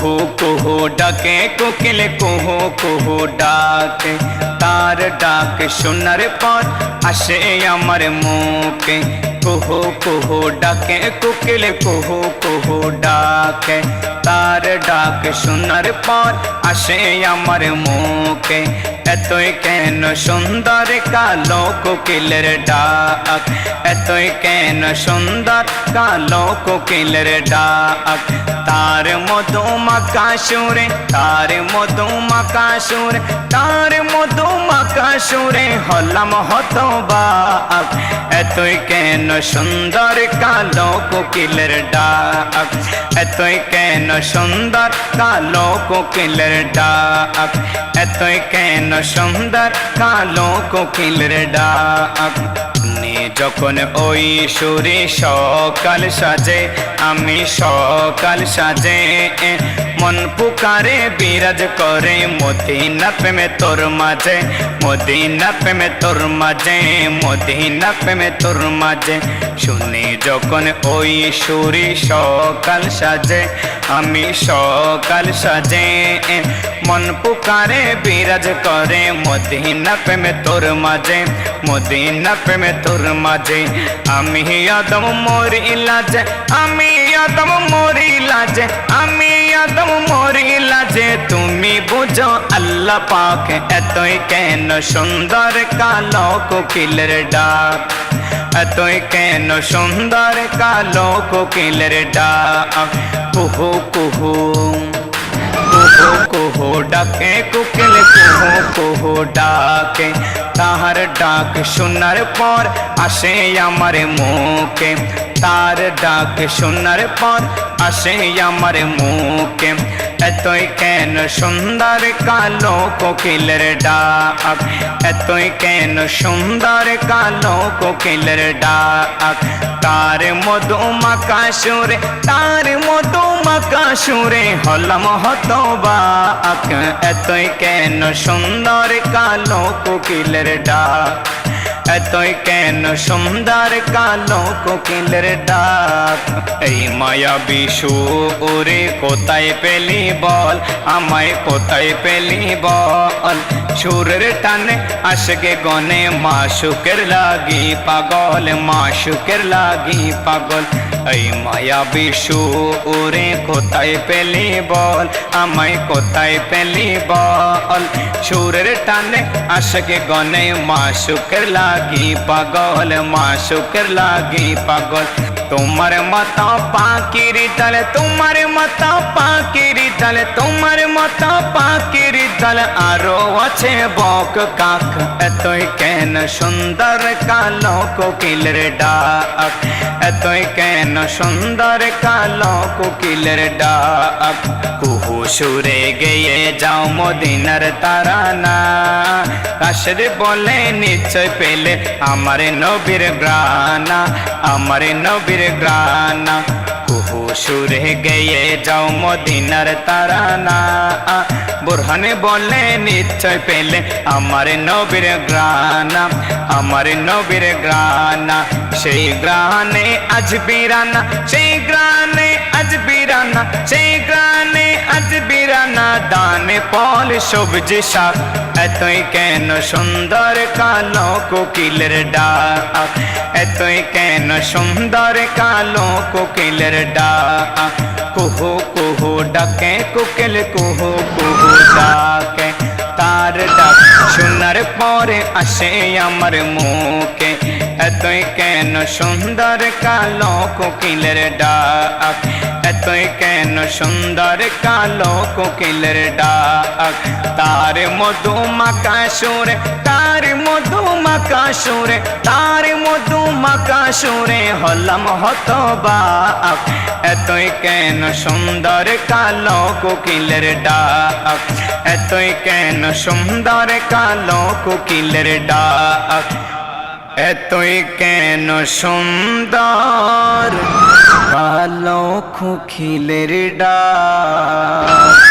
কুহু কুহু ডাকে, কোকিল কুহু কুহু ডাকে। তার ডাক শোনার পর আসে আমার মুখে। কুহু কুহু ডাকে, কোকিল কুহু কুহু ডাকে। তার ডাক শোনার পর আসে আমার মুখে। এতই কেন সুন্দর কালো কোকিলের ডাক এতই কেন সুন্দর? কালো কোকিলের ডাক। তার মধুমাকা সুরে, তার মধুমাকা সুরে, তার মধুমাকা সুরে হলাম হতবাক। এতই কেন সুন্দর? কালো কোকিলের ডাক। এতই কেন সুন্দর? কালো কোকিলের ডাক। এতই কেন সুন্দর? কালো কোকিলের ডাক। যখন ওই সুরে সকাল সাজে আমি সকাল সাজে মন পুকারে বিরাজ করে মদিনা প্রেমে তোর মাঝে মদিনা প্রেমে তোর মাঝে মদিনা প্রেমে তোর মাঝে। শুনি যখন ওই সুরে সকাল সাজে, আমি সকাল সাজে। মন পুকারে বিরাজ করে মদিনা প্রেমে তোর মাঝে মদিনা প্রেমে তোর মাঝে। আমি আদম মরি লাজে আমি আদম মরি লাজে আমি আদম মরি লাজে তুমি বুঝো আল্লাহ পাক এতই কেন সুন্দর কালো কোকিলের ডাক এতই কেন সুন্দর কালো কোকিলের ডাক কুহু কুহু কুহু ডাকে কোকিল কুহু কুহু ডাকে তাহার ডাক শোনার পর আসে আমার মুখে তার ডাক শোনার পর আসে আমার মুখে এতই কেন সুন্দর কালো কোকিলের ডাক এতই কেন সুন্দর কালো কোকিলের ডাক তার মধুমাকা সুরে তার মধুমাকা সুরে হলাম হতবাক এতই কেন সুন্দর কালো কোকিলের ডাক। এতই কেন সুন্দর কালো কোকিলের ডাক? এই মায়া বিশু, ওরে কোথায় পেলি বল? আমায় কোথায় পেলি বল? সুরের টানে আশকে গনে মাসুকের লাগি পাগল, মাসুকের লাগি পাগল। এই মায়া বিশু, ওরে কোথায় পেলি বল? আমায় কোথায় পেলি বল? সুরের টানে আশকে গনে মাসুকের লাগি পাগল মাসুকের লাগি পাগল তোমার মাতা পাখির দলে তোমার মাতা পাখির দলে তোমার মাতা পাখির দলে আরও আছে বক কাক, এতই কেন সুন্দর কালো কোকিলের ডাক? এতই কেন সুন্দর কালো কোকিলের ডাক? কুহু সুরে গেয়ে যাও মদিনার তারানা। কাশের বলে নিশ্চয় পেলে আমার নবীর গ্রানা আমার নবীর গ্রানা কুহু সুরে গেয়ে যাও মদিনার তারানা বুরহানে বলে নিশ্চয় পেলে আমার নবীর গ্রানা আমার নবীর গ্রানা সেই গ্রানে আজ বিরানা সেই গ্রানে আজ বিরানা পল সবজি শাক, এতই কেন সুন্দর কালো কোকিলের ডাক? এতই কেন সুন্দর কালো কোকিলের ডাক? কুহু কুহু ডাকে, কোকিল কুহু কুহু ডাকে। তার ডাক শোনার পরে আসে আমার মুখে। এতই কেন সুন্দর কালো কোকিলের ডাক? এতই কেন সুন্দর কালো কোকিলের ডাক? তার মধুমাকা সুরে তার মধুমাকা সুরে তার মধুমাকা সুরে হলাম হতবাক। এতই কেন সুন্দর কালো কোকিলের ডাক? এতই কেন সুন্দর কালো কোকিলের ডাক? এতই কেন সুন্দর? ভালো খুখিলের ডাক।